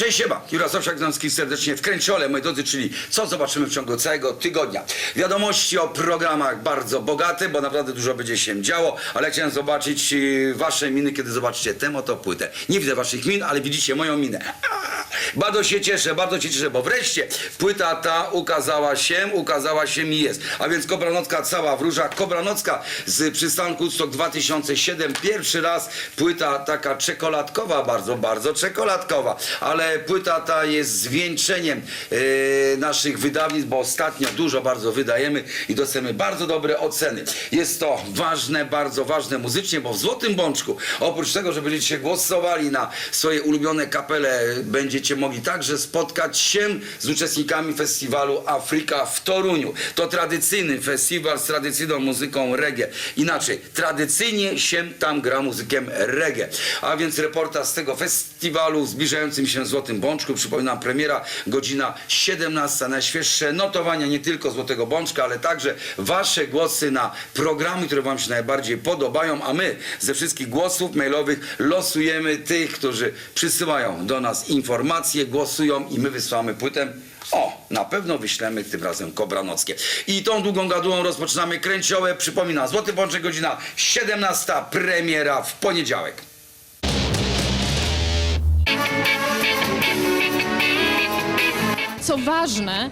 Cześć siema, Jura Sowsiak Ząski serdecznie w Kręciole, moi drodzy, czyli co zobaczymy w ciągu całego tygodnia. Wiadomości o programach bardzo bogate, bo naprawdę dużo będzie się działo, ale chciałem zobaczyć y, wasze miny, kiedy zobaczycie tę oto płytę. Nie widzę waszych min, ale widzicie moją minę. Bardzo się cieszę, bardzo się cieszę, bo wreszcie płyta ta ukazała się, ukazała się i jest. A więc Kobranocka cała w różach. Kobranocka z przystanku Woodstock 2007. Pierwszy raz płyta taka czekoladkowa, bardzo, bardzo czekoladkowa. Ale płyta ta jest zwieńczeniem e, naszych wydawnictw, bo ostatnio dużo bardzo wydajemy i dostajemy bardzo dobre oceny. Jest to ważne, bardzo ważne muzycznie, bo w Złotym Bączku, oprócz tego, że będziecie głosowali na swoje ulubione kapele, będziecie mogli także spotkać się z uczestnikami festiwalu Afryka w Toruniu. To tradycyjny festiwal z tradycyjną muzyką reggae. Inaczej, tradycyjnie się tam gra muzykiem reggae. A więc reportaż z tego festiwalu zbliżającym się Złotym Bączku. Przypominam, premiera godzina 17. Najświeższe notowania nie tylko Złotego Bączka, ale także wasze głosy na programy, które wam się najbardziej podobają, a my ze wszystkich głosów mailowych losujemy tych, którzy przysyłają do nas informacje, głosują i my wysłamy płytę. O, na pewno wyślemy tym razem Kobranockie. I tą długą gadułą rozpoczynamy kręciołę. Przypominam, Złoty Bączek, godzina 17, premiera w poniedziałek. Co ważne,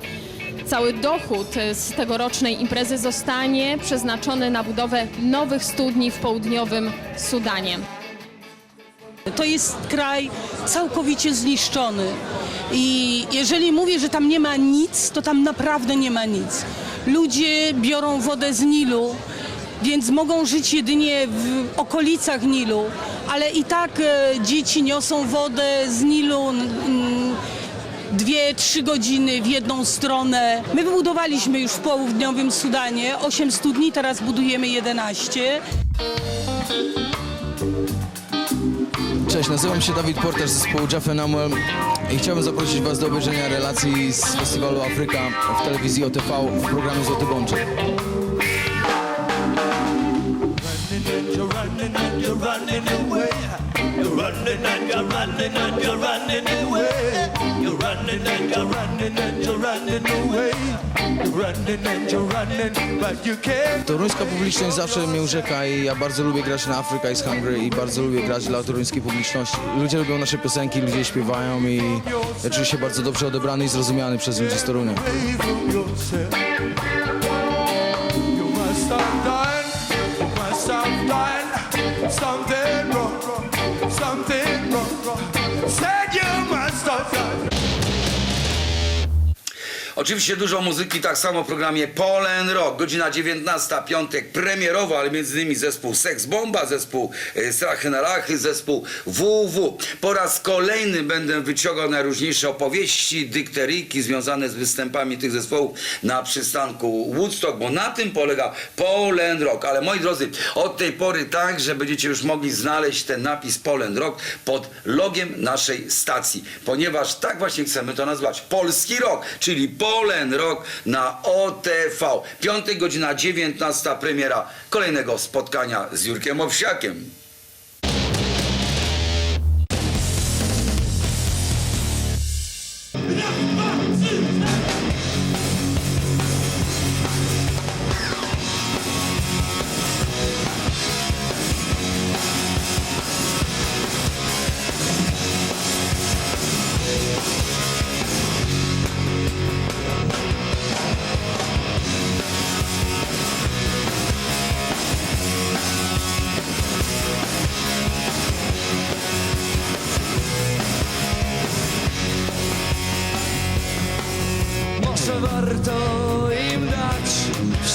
cały dochód z tegorocznej imprezy zostanie przeznaczony na budowę nowych studni w południowym Sudanie. To jest kraj całkowicie zniszczony. I jeżeli mówię, że tam nie ma nic, to tam naprawdę nie ma nic. Ludzie biorą wodę z Nilu, więc mogą żyć jedynie w okolicach Nilu, ale i tak e, dzieci niosą wodę z Nilu. Dwie, trzy godziny w jedną stronę. My wybudowaliśmy już w południowym Sudanie 8 studni, teraz budujemy 11. Cześć, nazywam się Dawid Porter z zespołu Jaffa Namuel i chciałbym zaprosić Was do obejrzenia relacji z festiwalu Afryka w telewizji OTV w programie Złoty Bączek. Running and you're running away. Toruńska publiczność zawsze mnie urzeka i ja bardzo lubię grać na Africa is Hungry i bardzo lubię grać dla toruńskiej publiczności. Ludzie lubią nasze piosenki, ludzie śpiewają i ja czuję się bardzo dobrze odebrany i zrozumiany przez ludzi z Torunia. Oczywiście dużo muzyki, tak samo w programie Polen Rock, godzina 19, piątek premierowo, ale między innymi zespół Sex Bomba, zespół e, Strachy na Rachy, zespół WW. Po raz kolejny będę wyciągał najróżniejsze opowieści, dykteryjki związane z występami tych zespołów na przystanku Woodstock, bo na tym polega Polen Rock. Ale moi drodzy, od tej pory tak, że będziecie już mogli znaleźć ten napis Polen Rock pod logiem naszej stacji, ponieważ tak właśnie chcemy to nazwać. Polski Rock, czyli Polen Rock na OTV. Piątek, godzina 19, premiera kolejnego spotkania z Jurkiem Owsiakiem.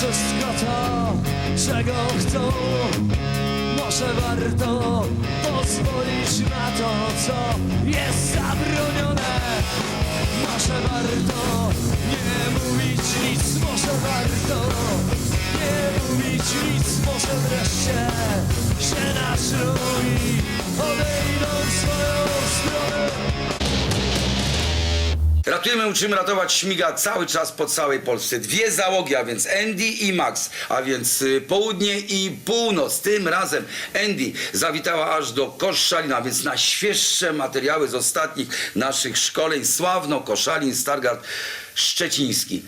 Wszystko to, czego chcą. Może warto pozwolić na to, co jest zabronione. Może warto nie mówić nic, może warto nie mówić nic, może wreszcie się Ratujemy, uczymy ratować śmiga cały czas po całej Polsce. Dwie załogi, a więc Andy i Max, a więc y, południe i północ. Tym razem Andy zawitała aż do Koszalina, więc na świeższe materiały z ostatnich naszych szkoleń. Sławno Koszalin, Stargard Szczeciński.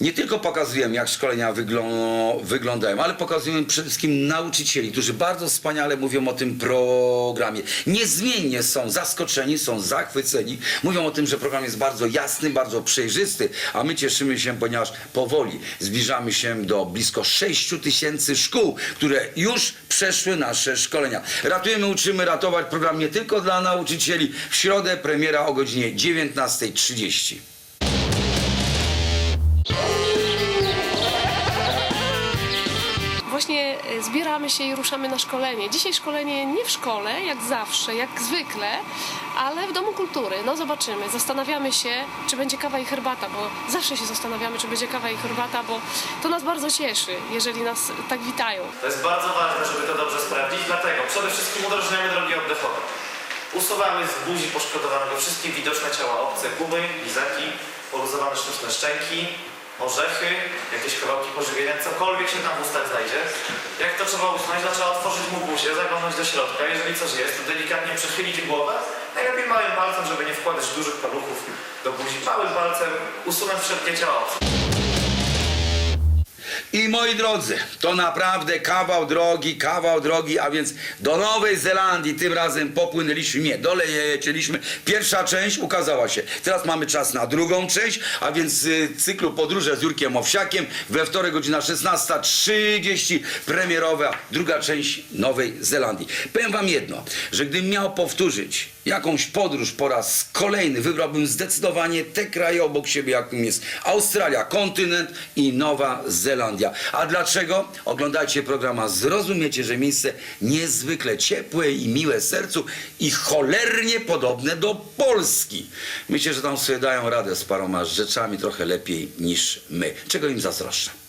Nie tylko pokazujemy, jak szkolenia wyglą- wyglądają, ale pokazujemy przede wszystkim nauczycieli, którzy bardzo wspaniale mówią o tym programie. Niezmiennie są zaskoczeni, są zachwyceni. Mówią o tym, że program jest bardzo jasny, bardzo przejrzysty, a my cieszymy się, ponieważ powoli zbliżamy się do blisko 6 tysięcy szkół, które już przeszły nasze szkolenia. Ratujemy, uczymy ratować program nie tylko dla nauczycieli. W środę premiera o godzinie 19.30. Właśnie e, zbieramy się i ruszamy na szkolenie. Dzisiaj szkolenie nie w szkole, jak zawsze, jak zwykle, ale w Domu Kultury. No zobaczymy, zastanawiamy się, czy będzie kawa i herbata, bo zawsze się zastanawiamy, czy będzie kawa i herbata, bo to nas bardzo cieszy, jeżeli nas tak witają. To jest bardzo ważne, żeby to dobrze sprawdzić, dlatego przede wszystkim udrożniamy drogi oddechowe. Usuwamy z buzi poszkodowanego wszystkie widoczne ciała obce, gumy, lizaki, poluzowane sztuczne szczęki, orzechy, jakieś kawałki pożywienia, cokolwiek się tam w ustach znajdzie. Jak to trzeba usunąć, to trzeba otworzyć mu buzię, zaglądnąć do środka. Jeżeli coś jest, to delikatnie przechylić głowę. Najlepiej małym palcem, żeby nie wkładać dużych paluchów do buzi. Małym palcem usunąć wszelkie ciała. I moi drodzy, to naprawdę kawał drogi, kawał drogi, a więc do Nowej Zelandii tym razem popłynęliśmy, nie, dolecieliśmy. Pierwsza część ukazała się. Teraz mamy czas na drugą część, a więc y, cyklu Podróże z Jurkiem Owsiakiem. We wtorek godzina 16.30 premierowa druga część Nowej Zelandii. Powiem wam jedno, że gdybym miał powtórzyć jakąś podróż po raz kolejny, wybrałbym zdecydowanie te kraje obok siebie, jakim jest Australia, kontynent i Nowa Zelandia. A dlaczego? Oglądajcie program, a zrozumiecie, że miejsce niezwykle ciepłe i miłe sercu i cholernie podobne do Polski. Myślę, że tam sobie dają radę z paroma rzeczami trochę lepiej niż my. Czego im zazdroszczę.